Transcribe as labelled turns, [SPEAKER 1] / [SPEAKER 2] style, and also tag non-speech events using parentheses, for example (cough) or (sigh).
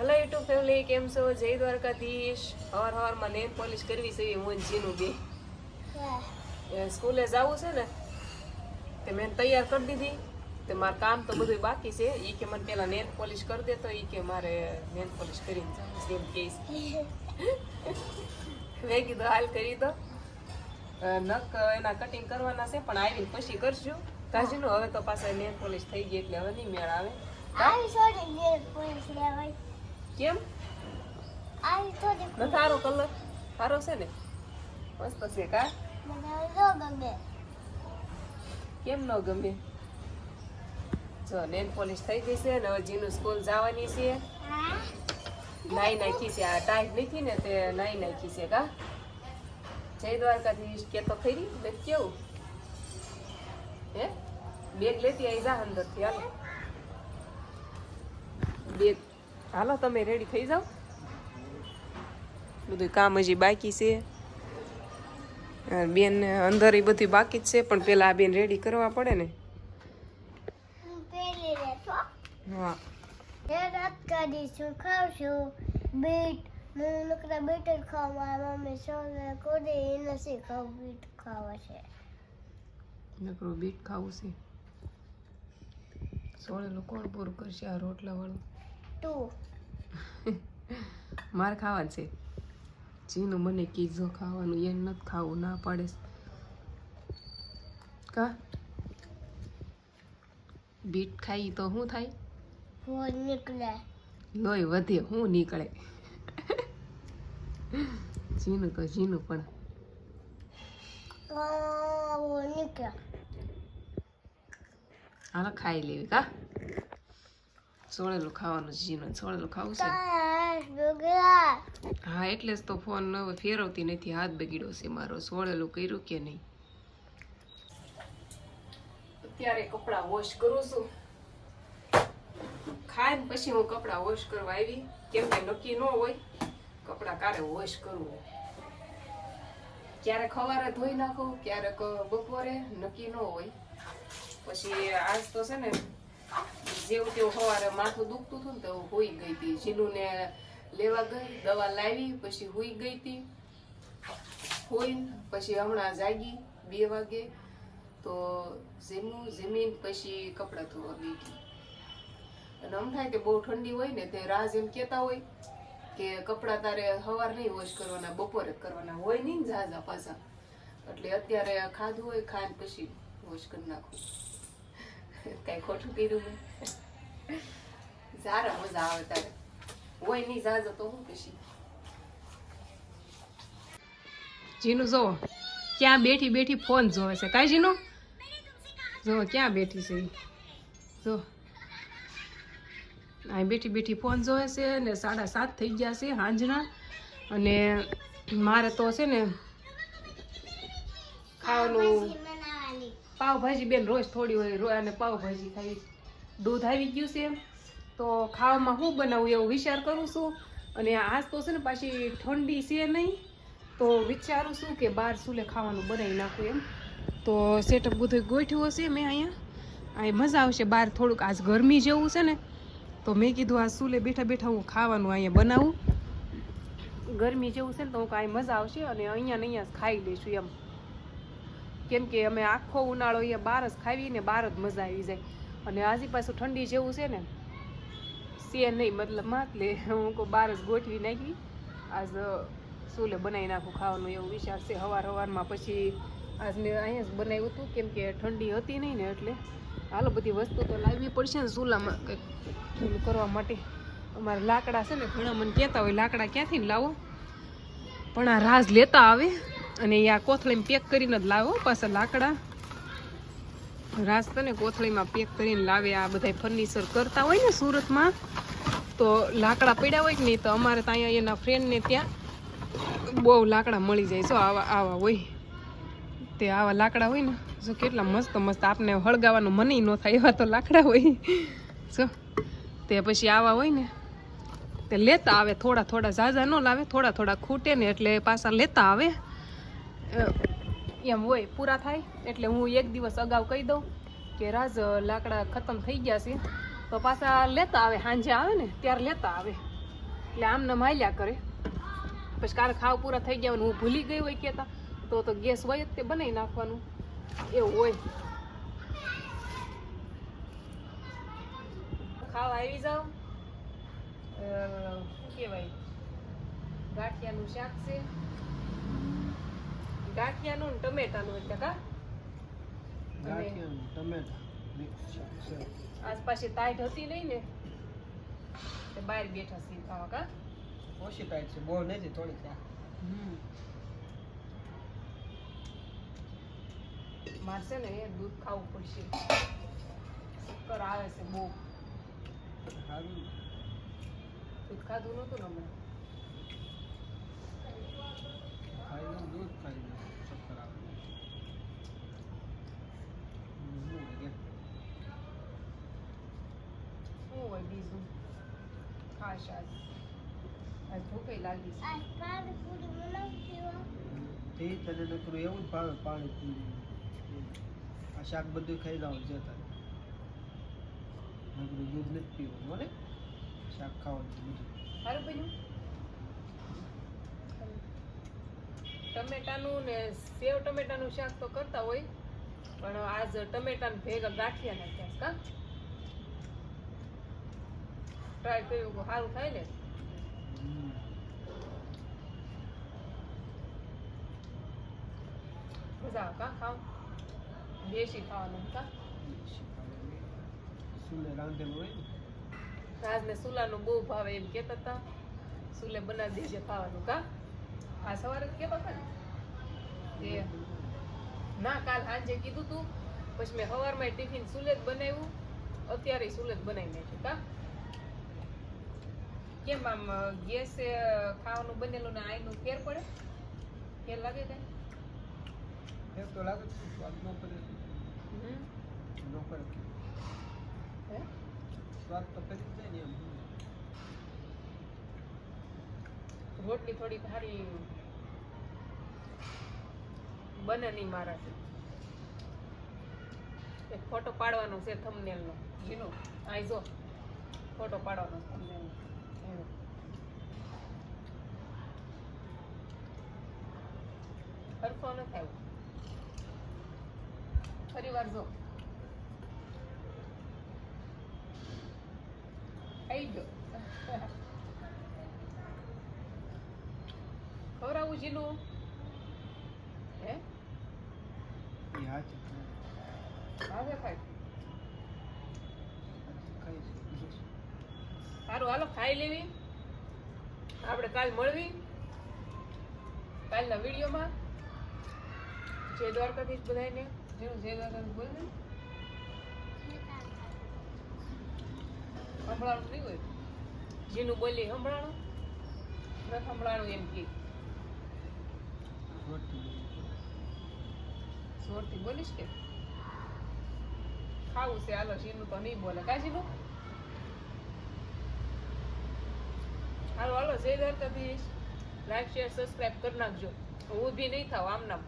[SPEAKER 1] Hello YouTube family કેમ છો? જય દ્વારકાધીશ. હવાર હવારમાં નેલ પોલિશ કરવી છે હું અને જીનું બે સ્કૂલે જવું છે ને તે મેં તૈયાર કરી દીધી. તે મારું કામ તો બધું બાકી છે. એ કે મને પેલા નેલ પોલિશ કરી દે તો એ કે મારે નેલ પોલિશ કરીને જવું છે એમ કે (laughs) મેં કીધું હાલ કરી દો. નખ એના કટિંગ કરવાના છે પણ આવીને પછી કરશું. કાજીનું હવે તો પાછા નેલ પોલિશ થઈ ગઈ એટલે હવે નહીં મેળ આવે.
[SPEAKER 2] આવી સોરી નેલ પોલિશ લેવાય.
[SPEAKER 1] કેમ?
[SPEAKER 2] આ થોડી
[SPEAKER 1] સારો કલર સારો છે ને? મસ્ત છે કા?
[SPEAKER 2] મને ગમે.
[SPEAKER 1] કેમ ન ગમે? જો નેલ પોલિશ થઈ ગઈ છે ને હવે જીનું સ્કૂલ જવાની છે.
[SPEAKER 2] હા?
[SPEAKER 1] નાઈ નાખી છે. આ ટાઈટ નથી ને તે નાઈ નાખી છે કા? જય દ્વારકાથી કે તો ખરી? ને કેવું? હે? બેગ લેતી આવી જા અંદરથી હાલો. બેગ હાલો તમે રેડી થઈ જાઓ. બધું કામ હજી બાકી છે. આ બેન અંદર એ બધું બાકી જ છે પણ પેલા આ બેન રેડી કરવા પડે ને.
[SPEAKER 2] હું બીટ નકરા બીટ ખાવા મમ્મી સોને કોડે નથી ખાવું? બીટ ખાવા છે.
[SPEAKER 1] નકરું બીટ ખાવું છે. સોળેલું કોણ પૂરું કરશે? આ રોટલા વાળું
[SPEAKER 2] તું. (laughs)
[SPEAKER 1] મારે ખાવાનું છે. જીનું મને કીધો ખાવાનું એ નથી ખાવું ના પાડે. કા? બીટ ખાઈ તો શું થાય?
[SPEAKER 2] નીકળે.
[SPEAKER 1] લોહી વધે હું નીકળે. (laughs) જીનું તો જીનું પણ. હાલો ખાઈ લેવી કા? સોળેલું ખાવાનું જીનું સોળેલું ખાવું છે? હા એટલે જ તો ફોન ફેરવતી નથી હાથ બગીડો છે મારો. સોળેલું કર્યું કે નહીં? અત્યારે કપડાં વોશ કરું છું. ખાઈને પછી હું કપડાં વોશ કરવા આવી. કેમ કે નક્કી ન હોય કપડાં કારે વોશ કરવું. ક્યારેક સવારે ધોઈ નાખું ક્યારેક બપોરે નક્કી ન હોય. પછી આજ તો છે ને જેવું તેવું સવારે માથું દુખતું હતું ને તો હોઈ ગઈ હતી. જીનુને લેવા ગઈ, દવા લાવી, પછી હોઈ ગઈ હતી. હોઈ પછી હમણાં જાગી બે વાગે. તો જમ્યું જમીન પછી કપડાં ધોવા બેઠી. અને આમ થાય કે બહુ ઠંડી હોય ને તે રાજ એમ કહેતા હોય કે કપડાં તારે સવાર નહીં વોશ કરવાના, બપોરે કરવાના. હોય નહીં ઝાઝા પાછા એટલે અત્યારે ખાધું હોય, ખાઈને પછી વોશ કરી નાખું. કઈ ખોટું કર્યું મેં. સારા મજા આવે તારે. હોય નહીં જાજો તો હું પછી. જીનું જો ક્યાં બેઠી બેઠી ફોન જોવે છે. કાંઈ જીનું? જો ક્યાં બેઠી છે જો આ બેઠી બેઠી ફોન જોવે છે ને સાડા સાત થઈ ગયા છે સાંજના અને મારે તો છે ને ખાવાનું પાવભાજી બેન રોજ થોડી હોય, રોજ અને પાવભાજી ખાવી દૂધ આવી ગયું છે તો ખાવામાં શું બનાવું એવો વિચાર કરું છું. અને આજ તો છે ને પાછી ઠંડી છે નહીં. તો વિચારું છું કે બહાર સુલે ખાવાનું બનાવી નાખું એમ. તો સેટઅપ બધું ગોઠવ્યું હશે મેં અહીંયા. અહીં મજા આવશે બહાર થોડુંક. આજ ગરમી જેવું છે ને, તો મેં કીધું આ સુલે બેઠા બેઠા હું ખાવાનું અહીંયા બનાવું. ગરમી જેવું છે ને, તો હું કાંઈ મજા આવશે અને અહીંયા ને અહીંયા ખાઈ લઈશું એમ. કેમ કે અમે આખો ઉનાળો અહીંયા બહાર જ ખાવીને બહાર જ મજા આવી જાય. અને આજે પાછું ઠંડી જેવું છે ને સે નહીં, મતલબ એટલે હું કહું બહાર જ ગોઠવી નાખી. આજ સુલે બનાવી નાખું ખાવાનું એવું વિચાર છે. સવાર સવારમાં પછી આજને અહીંયા જ બનાવ્યું હતું, કેમ કે ઠંડી હતી નહીં ને એટલે. હાલો, બધી વસ્તુ તો લાવવી પડશે ને ચૂલામાં કંઈક કરવા માટે. અમારે લાકડા છે ને, ઘણા મને કહેતા હોય લાકડા ક્યાંથી લાવો? પણ આ રાજ લેતા આવે. અને આ કોથળીમાં પેક કરીને જ લાવો પાછા લાકડા. રાજ તને કોથળીમાં પેક કરીને લાવે, આ બધા ફર્નિચર કરતા હોય ને સુરતમાં, તો લાકડા પડ્યા હોય કે નહીં, તો અમારે ત્યાં અહીંયા એના ફ્રેન્ડને ત્યાં બહુ લાકડા મળી જાય. છો આવા આવા હોય, તે આવા લાકડા હોય ને, જો કેટલા મસ્ત મસ્ત આપને હળગાવાનું મને ન થાય એવા તો લાકડા હોય. જો, તે પછી આવા હોય ને, તે લેતા આવે, થોડા થોડા ઝાઝા ન લાવે, થોડા થોડા ખૂટે ને એટલે પાછા લેતા આવે. એમ હોય, પૂરા થાય. એટલે હું એક દિવસ અગાઉ કહી દઉં કે રાજ લાકડા ખતમ થઈ ગયા છે, તો પાછા લેતા આવે સાંજે આવે ને, ત્યારે લેતા આવે. એટલે આમ ને માલ્યા કરે. પછી કાલે ખાવ પૂરા થઈ ગયા હોય હું ભૂલી ગઈ હોય કહેતા, તો તો ગેસ હોય જ તે બનાવી નાખવાનું. એવું હોય. ખાવા આવી જાઓ. કહેવાય ગાંઠિયાનું શાક છે. ગાંઠિયાનું ને ટમેટાનું એટલે કા?
[SPEAKER 3] ગાંઠિયા ટમેટા
[SPEAKER 1] આજ પાછી તાઈટ હતી નહીં ને તે બહાર બેઠા સી ખાવા કા?
[SPEAKER 3] ઓછી ટાઈટ છે બહુ નથી થોડીક છે.
[SPEAKER 1] મારશે ને એ દૂધ ખાવું પડશે. ચક્કર આવે છે બહુ.
[SPEAKER 3] સારું
[SPEAKER 1] દૂધ ખાધું નતું હમણાં?
[SPEAKER 3] ખાઈ લઉં દૂધ ખાઈ લઉં ચક્કર આવે શું
[SPEAKER 1] હોય બીજું? ખાસ આજ. આજ ભૂખે લાગી છે.
[SPEAKER 3] તે તને નકરું એવું જ ભાવે પાણી પૂરી આ શાક બધું ખાઈ જાવ જતા નકરું દૂધ નથી પીવું મને શાક ખાવાનું બધું
[SPEAKER 1] સારું બન્યું. ટમેટાનું ને સેવ ટમેટાનું શાક તો કરતા હોય પણ આજ ટમેટા ભેગા ગાંઠિયા નાખ્યા કા? ટ્રાય કર્યું સારું થાય ને? મજા આવે કા? ખાવ. દેશી ખાવાનું કા?
[SPEAKER 3] સુલે રાંધેલું હોય ને?
[SPEAKER 1] રાજને સુલાનું બહુ ભાવે એમ કહેતા હતા. સુલે બનાવી દેજે ખાવાનું કા? આ સવારે કહેતા હતા એ ના કાલ સાંજે કીધું તું પછી મેં સવારમાં ટિફિન સુલેત બનાવ્યું અત્યારે સુલેત બનાવી નાખ્યું કા? કેમ આમ ગેસ ખાવાનું બનેલું ને આઈનું ફેર પડે? ફેર લાગે કઈ?
[SPEAKER 3] ફેર તો લાગે સ્વાદ તો જ જાય ને એમ.
[SPEAKER 1] રોટલી થોડી સારી બને નહીં મારાથી. એક ફોટો પાડવાનો છે થમનેલનો જીનો આઈ જો. ફોટો પાડવાનો થમનેલનો હરફો ન થાય. ફરી વાર જો આવી ગયો ખવડાવું જીનું હે? આવે
[SPEAKER 3] ખાઈ?
[SPEAKER 1] સારું હાલો, ખાઈ લેવી. આપણે કાલ મળવી. કાલના વિડીયોમાં. જય દ્વારકાધીશ બધાને જેનું જય દ્વારકાધીશ બોલ ને. સંભળાણું નહીં હોય. જેનું બોલી સંભળાણું સંભળાણું એમ કે. જોરથી બોલીશ કે? ખાવું છે, હાલો શીનું તો નહીં બોલે. કાં શીનું હાલો હાલો, જય દ્વારકાધીશ. લાઈક શેર સબસ્ક્રાઈબ કરી નાખજો. ઊભી નહીં થાવ, આમ નામ.